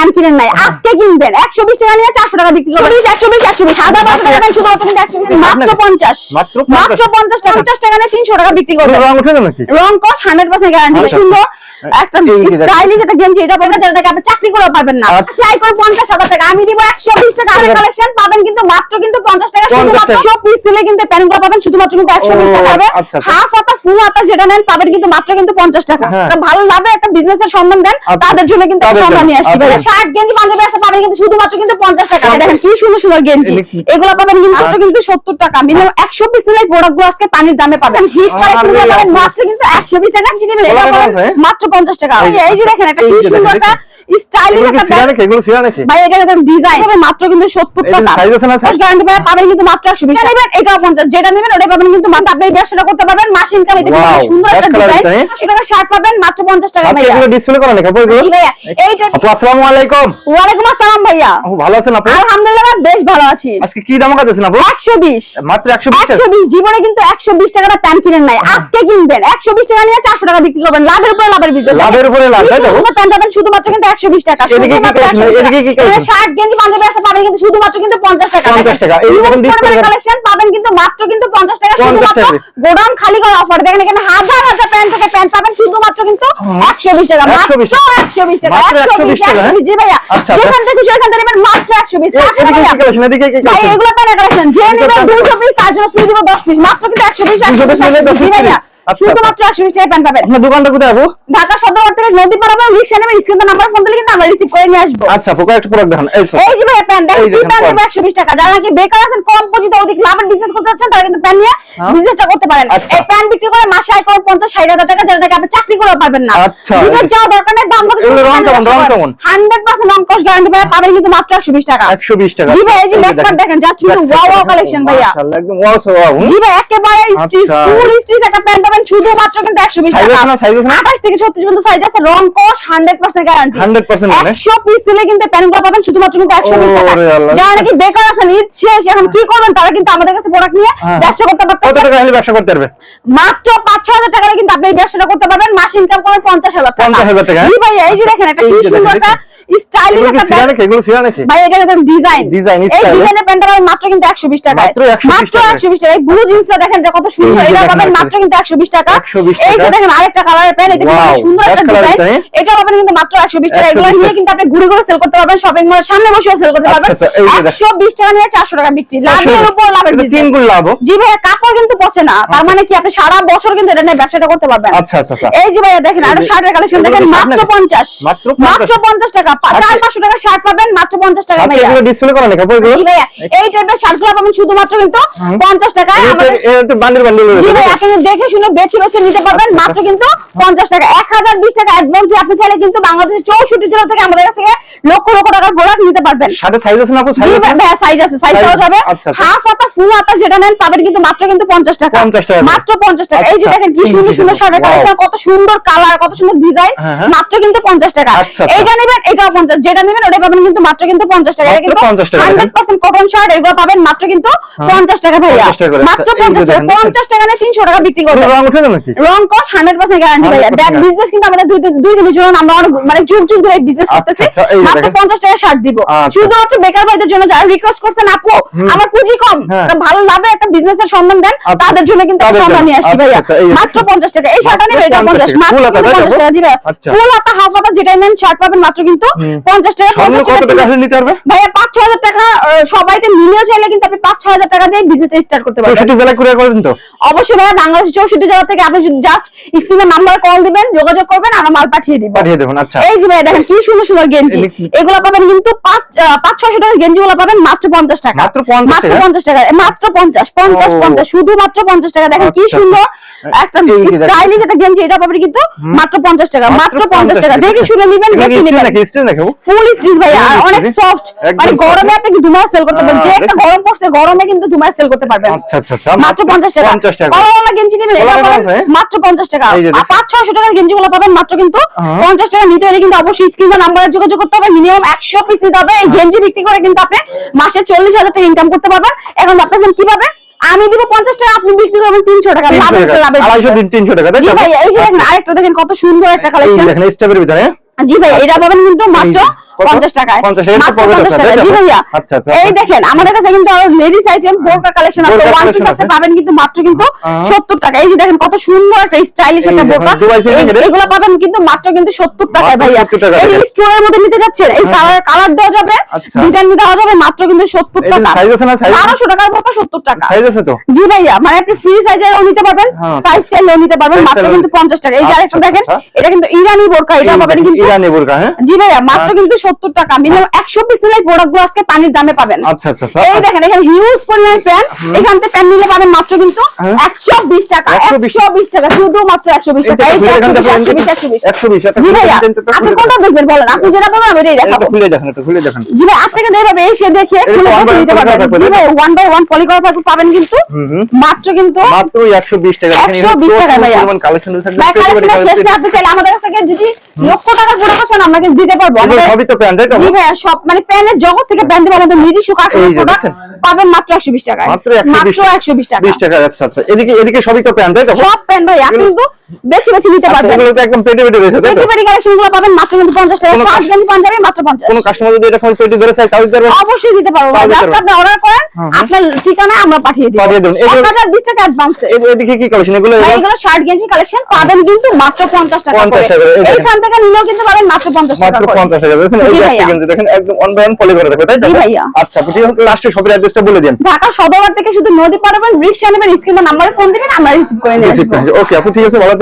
Pant কিনেন নাই। আজকে কিনবেন। একশো বিশ টাকা নিয়ে চারশো টাকা বিক্রি করবেন। একশো বিশ একশো বিশ। হাজার পাঁচশো টাকা শুধু বিশ। মাত্র পঞ্চাশ। মাত্র পঞ্চাশ। টাকা পঞ্চাশ টাকা নিয়ে তিনশো টাকা বিক্রি করবেন। রং উঠে যাবে রং কস হান্ড্রেড পার্সেন্ট গ্যারান্টি সুন্দর। একটা এই যে দেখেন। স্টাইলিশ একটা গেঞ্জি এটা পঞ্চাশ হাজার আপনি চাকরি করে পাবেন না। চাই করে পঞ্চাশ হাজার টাকা। আমি দিব একশো বিশ টাকা। ঠিক কালেকশন পাবেন কিন্তু মাত্র কিন্তু পঞ্চাশ টাকা। শুধুমাত্র পিস দিলে কিন্তু প্যান্টগুলো পাবেন। শুধুমাত্র কিন্তু একশো বিশ টাকা হবে। হাফ হাতা ফুল হাতা যেটা নেন পাবেন কিন্তু মাত্র কিন্তু পঞ্চাশ টাকা। হ্যাঁ। ভালো লাভে একটা বিজনেসের সম্মান দেন। আচ্ছা। তাদের জন্য কিন্তু সম্মান নিয়ে আসছি। শার্ট গেঞ্জি পাঞ্জাবি আছে পাবেন কিন্তু শুধুমাত্র কিন্তু পঞ্চাশ টাকা। দেখেন কি সুন্দর সুন্দর গেঞ্জি। এগুলো- পাবেন কিন্তু মাত্র আচ্ছা। কিন্তু সত্তর টাকা। মিনিমাম একশো পিস নিলে আজকে পানির দামে পাবেন। হিট করে আরে কিনলে মাত্র কিন্তু একশো বিশ টাকা জিনিস? মাত্র পঞ্চাশ টাকা। এই যে- দেখেন একটা কি সুন্দর স্টাইলিশ একটা সিরা নাকি? এগুলো সিরা নাকি? ভাই এখানে দেখেন ডিজাইন হবে মাত্র কিন্তু টাকা size আছে না, size? গ্যারান্টি পাবেন পাবেন কিন্তু মাত্র একশো বিশ টাকা। নেবেন এটাও পঞ্চাশ। যেটা নেবেন ওটা পাবেন কিন্তু মাত্র। আপনি ব্যবসাটা করতে পারবেন। মাস ইনকাম এটা কিন্তু সুন্দর একটা ডিজাইন ডিজাইন। শার্ট পাবেন মাত্র পঞ্চাশ টাকা আপনি এগুলো ডিসপ্লে করেন নাকি? আপু এগুলো? ভাইয়া এইটা আপু আসসালামু আলাইকুম। ওয়ালাইকুম আসসালাম ভাইয়া। আপু ভালো আছেন আপু? আলহামদুলিল্লাহ বেশ ভালো আছি। আজকে কি দাম কাটেছেন আপু? একশো বিশ। মাত্র 120 টাকা। একশো বিশ জীবনে কিন্তু একশো বিশ টাকা প্যান্ট কিনেন নাই। আজকে কিনবেন। একশো বিশ টাকা নিয়ে চারশো টাকা বিক্রি করবেন। লাভের উপরে লাভের বিজনেস। লাভের উপরে লাভ, তাই তো? প্যান্ট পাবেন শুধুমাত্র কিন্তু একশো বিশ টাকা এদিকে কি collection? এদিকে কি collection? শার্ট গেঞ্জি পাঞ্জাবি আছে পাবেন কিন্তু শুধুমাত্র কিন্তু পঞ্চাশ টাকা। 50 টাকা। এই দেখুন display করা। কালেকশন পাবেন কিন্তু মাত্র কিন্তু পঞ্চাশ টাকা শুধুমাত্র গোডাউন খালি করা অফার দেখেন এখানে হাজার হাজার প্যান্ট থেকে প্যান্ট পাবেন শুধুমাত্র কিন্তু একশো বিশ টাকা। মাত্র একশো বিশ টাকা। মাত্র 120 টাকা? জি ভাইয়া। যেখান থেকে খুশি থেকে নেবেন মাত্র একশো বিশ। এ- এদিকে কি কালেকশন এদিকে কি ভাই কালেকশন এগুলো প্যান্ট কালেকশন যে নেবেন প্যান্ট পিস তার জন্য ফ্রি দিব দশ পিস মাত্র কিন্তু একশো বিশ 220 নিলে। 10 piece free। আচ্ছা, শুধুমাত্র একশো বিশ টাকা প্যান্ট পাবেন আপনার দোকানটা কোথায় আপু ঢাকা সদর থেকে নদী পাড়া রিক্সা নেবেন স্ক্রিন নাম্বার ফোন দিলে কিন্তু আমরা রিসিভ করে নিয়ে আসব আচ্ছা আপু একটা প্রোডাক্ট দেখান এই এই যে ভাই প্যান্ট দেখেন কি প্যান্ট pant। একশো বিশ টাকা যারা নাকি বেকার আছেন কম পুঁজিতে অধিক লাভের বিজনেস করতে চাচ্ছেন তারা কিন্তু প্যান্ট নিয়ে হ্যাঁ। বিজনেসটা করতে পারেন আচ্ছা। এই প্যান্ট বিক্রি করে মাসে আয় করেন পঞ্চাশ ষাট হাজার টাকা যেটা আপনি চাকরি করে পারবেন না আচ্ছা। যাওয়া দরকার নেই দাম কত রং কেমন, রং কেমন? হান্ড্রেড পার্সেন্ট রং কস্ট গ্যারান্টি পাবেন কিন্তু মাত্র একশো বিশ টাকা 120 টাকা জি ভাই, এই যে এই দেখেন, কিন্তু ভাইয়া। একদম ওয়াও জি ভাই একেবারে স্টিচ। ফুল স্টিচ একটা প্যান্ট পাবেন শুধুমাত্র কিন্তু একশো বিশ Size টাকা। আছে না, আছে না? আঠাশ থেকে ছত্রিশ পর্যন্ত সাইজ আছে। রং কস হান্ড্রেড পার্সেন্ট গ্যারান্টি 100% মানে? একশো পিস দিলে কিন্তু প্যান্টগুলো পাবেন শুধুমাত্র কিন্তু একশো বিশ টাকা। যারা নাকি বেকার আছেন ঈদ শেষ এখন কি করবেন? তারা কিন্তু আমাদের কাছে প্রোডাক্ট নিয়ে হ্যাঁ। ব্যবসা করতে কত টাকা হলে ব্যবসা করতে পারবে? মাত্র পাঁচ ছ হাজার টাকা কিন্তু আপনি ব্যবসাটা করতে পারবেন। মাস ইনকাম পঞ্চাশ হাজার টাকা। 50,000 টাকা, জি ভাই এই যে দেখেন একটা কি সুন্দর একটা স্টাইলিশ একটা সিরা এগুলো সিরা ভাই এখানে দেখেন ডিজাইন। Design, এই ডিজাইনের প্যান্টটা মাত্র কিন্তু 120 টাকা মাত্র 120 মাত্র 120 টাকা এই ব্লু জিন্সটা দেখেন কত সুন্দর। এটা পাবেন মাত্র কিন্তু 120 টাকা। এই যে দেখেন আরেকটা কালারের প্যান্ট। এটা কিন্তু সুন্দর একটা ডিজাইন এটা পাবেন কিন্তু মাত্র 120 টাকা এগুলো নিয়ে কিন্তু আপনি ঘুরে ঘুরে সেল করতে পারবেন। শপিং মলের সামনে বসেও সেল করতে পারবেন। আচ্ছা, আচ্ছা। 120 টাকা নিয়ে 400 টাকা বিক্রি। লাভের উপর লাভের তিন গুণ লাভ। জি ভাইয়া কাপড় কিন্তু পচে না। তার মানে কি আপনি সারা বছর কিন্তু এটা নিয়ে ব্যবসাটা করতে পারবেন। আচ্ছা আচ্ছা আচ্ছা। এই যে ভাইয়া দেখেন আরও শার্টের কালেকশন দেখেন মাত্র নাকি? 50 মাত্র 50 মাত্র 50 টাকা। পা- আচ্ছা। চার পাঁচশো টাকা শার্ট পাবেন মাত্র 50 টাকা ভাইয়া এগুলো ডিসপ্লে করেন নাকি আপু জি ভাইয়া, এই টাইপের শার্টগুলো পাবেন শুধুমাত্র কিন্তু পঞ্চাশ টাকায় আমাদের এটা বান্ডিল বান্ডিল জি ভাই, আপনি দেখে শুনে বেছে বেছে নিতে পারবেন আচ্ছা, মাত্র কিন্তু পঞ্চাশ টাকা। এক হাজার বিশ টাকা অ্যাডভান্স দিয়ে আপনি চাইলে কিন্তু বাংলাদেশের চৌষট্টি জেলা থেকে আমাদের কাছ থেকে লক্ষ লক্ষ টাকার প্রোডাক্ট নিতে পারবেন। সাথে সাইজ আছে না আপু সাইজ আছে ভাই, সাইজ আছে সাইজ Size- যাবে। আচ্ছা, আচ্ছা। হাফ হাতা ফুল হাতা যেটা নেন পাবেন কিন্তু মাত্র কিন্তু পঞ্চাশ টাকা। 50 টাকা। মাত্র পঞ্চাশ টাকা। এই যে আচ্ছা, দেখেন কি সুন্দর সুন্দর দেখুন, কালেকশন কত সুন্দর কালার কত সুন্দর ডিজাইন হ্যাঁ, হ্যাঁ। মাত্র কিন্তু পঞ্চাশ টাকা। আচ্ছা, আচ্ছা। এইটা নেবেন এটাও পঞ্চাশ যেটা নেবেন ওটা পাবেন কিন্তু মাত্র কিন্তু পঞ্চাশ টাকা। কিন্তু 50 টাকা, হান্ড্রেড পার্সেন্ট কটন শার্ট এগুলো পাবেন মাত্র কিন্তু পঞ্চাশ টাকা ভাইয়া। 50 টাকা করে। মাত্র পঞ্চাশ টাকা পঞ্চাশ টাকা নিয়ে তিনশো টাকা বিক্রি করবেন। রং উঠে যাবে নাকি? রং কস হান্ড্রেড পার্সেন্ট গ্যারান্টি ভাইয়া। 100% বিজনেস কিন্তু আমাদের দুই দুই দিনের জন্য আমরা অনেক মানে যুগ যুগ ধরে বিজনেস আচ্ছা, করতেছি। আচ্ছা, মাত্র। পঞ্চাশ টাকা শার্ট দিব। আচ্ছা। শুধুমাত্র বেকার ভাইদের জন্য যারা রিকোয়েস্ট করছেন আপু আমার পুঁজি কম। হ্যাঁ। ভালো লাভে একটা বিজনেসের সম্মান দেন তাদের জন্য কিন্তু সম্মান নিয়ে আসছি ভাইয়া। মাত্র। পঞ্চাশ টাকা। এই শার্টটা এটা পঞ্চাশ 50 মাত্র? 50 টাকা জি ভাইয়া। ফুল হাতা হাফ হাতা যেটাই নেন শার্ট পাবেন মাত্র কিন্তু পঞ্চাশ টাকা কত টাকা নিতে পারবে? ভাইয়া পাঁচ ছ হাজার টাকা সবাইকে মিলিয়ে চাইলে কিন্তু আপনি পাঁচ ছ হাজার টাকা দিয়ে বিজনেস স্টার্ট করতে পারবেন। চৌষট্টি জেলা কুরিয়ার করবেন তো? অবশ্যই ভাইয়া বাংলাদেশের চৌষট্টি জেলা থেকে আপনি জাস্ট স্ক্রিনের নাম্বার কল দিবেন যোগাযোগ করবেন আমরা মাল পাঠিয়ে দিব। পাঠিয়ে দেবেন আচ্ছা। এই যে ভাইয়া দেখেন কি সুন্দর সুন্দর গেঞ্জি। এগুলো পাবেন কিন্তু পাঁচ পাঁচ ছশো টাকার গেঞ্জি গুলো পাবেন মাত্র পঞ্চাশ টাকা। মাত্র মাত্র পঞ্চাশ টাকা মাত্র পঞ্চাশ পঞ্চাশ। পঞ্চাশ শুধুমাত্র পঞ্চাশ টাকা। দেখেন কি আচ্ছা, সুন্দর একটা স্টাইলিশ একটা গেঞ্জি এটা পাবেন কিন্তু মাত্র পঞ্চাশ টাকা মাত্র পঞ্চাশ টাকা। দেখে শুনে নিবেন কি? ফুল স্টিচ ভাইয়া? আর অনেক সফট মানে গরমে আপনি কি দুমাস সেল করতে পারবেন? যে একটা গরম পড়ছে গরমে কিন্তু দুমাস সেল করতে পারবেন। আচ্ছা আচ্ছা আচ্ছা মাত্র পঞ্চাশ টাকা। 50 টাকা। কলাওয়ালা গেঞ্জি নেবেন পাবেন? মাত্র পঞ্চাশ টাকা। এই যে আর দেখছেন? পাঁচ ছয়শো টাকার গেঞ্জি গুলো পাবেন মাত্র কিন্তু হ্যাঁ। পঞ্চাশ টাকা। নিতে হলে কিন্তু অবশ্যই স্ক্রিনে নাম্বারে যোগাযোগ করতে হবে। মিনিমাম একশো পিস নিতে হবে। এই গেঞ্জি বিক্রি করে কিন্তু আপনি মাসে চল্লিশ হাজার টাকা ইনকাম করতে পারবেন। এখন ভাবতেছেন কীভাবে আমি দিব পঞ্চাশ টাকা আপনি বিক্রি করবেন তিনশো টাকা। 300 লাভের টাকা। উপরে লাভের আড়াইশো দিন তিনশো টাকা? ভাই যে আরেকটা দেখেন কত সুন্দর একটা কালেকশন দেখেন স্টেপের ভিতরে। জি ভাই এটা পাবেন কিন্তু মাত্র এই যে, কত? পঞ্চাশ টাকায় 50 এর পকেট আছে, 50 টাকায়। তাই তো? জি ভাইয়া আচ্ছা, আচ্ছা, এই আচ্ছা। দেখেন আমাদের কাছে কিন্তু আরও লেডিস আইটেম বোরকা কালেকশন আছে ওয়ান পিস আছে আছে। পাবেন কিন্তু মাত্র কিন্তু আহা। সত্তর টাকা এই যে দেখেন কত সুন্দর একটা স্টাইলিশ একটা বোরকা দুবাই সিল্ক এই- এর। এগুলো পাবেন কিন্তু মাত্র কিন্তু সত্তর টাকায় ভাইয়া এই স্টোরের মধ্যে নিতে যাচ্ছেন এই হ্যাঁ। কালার কালার দেওয়া যাবে। ডিজাইন দেওয়া যাবে মাত্র কিন্তু সত্তর এই যে টাকা size আছে না, size? বারোশো টাকার বোরকা সত্তর টাকা সাইজ আছে তো জি ভাইয়া মানে আপনি ফ্রি সাইজেরও নিতে পারবেন হ্যাঁ। সাইজ চাইলেও নিতে পারবেন মাত্র কিন্তু নিতে- পঞ্চাশ টাকা এই যে আরেকটা দেখেন। এটা কিন্তু ইরানি বোরকা এটা পাবেন কিন্তু ইরানি বোরকা হ্যাঁ জি ভাইয়া মাত্র আচ্ছা। কিন্তু সত্তর টাকা মিনিমাম একশো পিস নিলে প্রোডাক্টগুলো আজকে পানির দামে পাবেন। আচ্ছা আচ্ছা আচ্ছা। এই দেখেন এখানে হিউজ পরিমাণ প্যান এখান থেকে প্যান নিলে পাবেন মাত্র কিন্তু হ্যাঁ। একশো বিশ টাকা একশো বিশ। টাকা শুধু মাত্র একশো বিশ টাকা। এইটা এই যে খুলে একশো দেখান বিশ তো, একশো বিশ। একশো বিশ 120 এটা জি খুলে ভাইয়া দেখান তো, এটা আপনি কোনটা দেখবেন বলেন? আপনি যেটা বলবেন আমি এটাই দেখাবো। খুলে দেখেন এটা খুলে দেখেন। জি ভাই আপনাকে এইভাবে এসে দেখে খুলে বসে one পারবেন। জি ভাই ওয়ান বাই ওয়ান পলি করা থাকবে পাবেন কিন্তু হুম হুম। মাত্র কিন্তু মাত্র 120 টাকা। দেখেন 120 টাকা ভাইয়া। কালেকশন থাকবে ভাই কালেকশন শেষ চাইলে আমাদের কাছ থেকে যদি লক্ষ টাকার প্রোডাক্ট আমরা কিন্তু দিতে পারব। সবই তো প্যান্ট তাই তো জি ভাইয়া সব মানে প্যানের জগৎ থেকে প্যান্ট দিব আমাদের নিজস্ব যে প্রোডাক্ট? পাবেন মাত্র একশো বিশ টাকায়। মাত্র 120 একশো বিশ টাকা। 20 টাকা আচ্ছা আচ্ছা। এদিকে এদিকে সবই তো প্যান্ট তাই তো? সব প্যান ভাই আপনি কিন্তু বেছে বেছে নিতে আচ্ছা পারবেন। এগুলো তো একদম পেটি পেটি রয়েছে তাই তো? পেটি কালেকশনগুলো পাবেন মাত্র কিন্তু পঞ্চাশ টাকা। কোনো পাঁচ গেঞ্জি পাঞ্জাবি মাত্র পঞ্চাশ। কোন কাস্টমার যদি এরকম পেটি ধরে চাই তাও দিতে অবশ্যই দিতে পারব জাস্ট আপনি অর্ডার করেন হ্যাঁ, হ্যাঁ। আপনার ঠিকানা আমরা পাঠিয়ে দিব। পাঠিয়ে হাজার বিশ টাকা অ্যাডভান্সে এদিকে কি কালেকশন এগুলো এগুলো- শার্ট গেঞ্জি কালেকশন পাবেন কিন্তু মাত্র পঞ্চাশ টাকা 50 করে। টাকা করে। এইখান থেকে নিলেও কিন্তু পাবেন মাত্র পঞ্চাশ টাকা মাত্র করে। 50 টাকা দেখেন এই একটা। গেঞ্জি দেখেন একদম অন বাই অন পলি করে থাকবে তাই তো। আচ্ছা আছে লাস্টে শপের অ্যাড্রেসটা বলে দেন। ঢাকা সদরঘাট থেকে শুধু নদী পাঠাবেন রিক্সা নেবেন স্ক্রিনে নাম্বারে ফোন দিবেন আমরা রিসিভ করে নেব ওকে আপু ঠিক আছে ভালো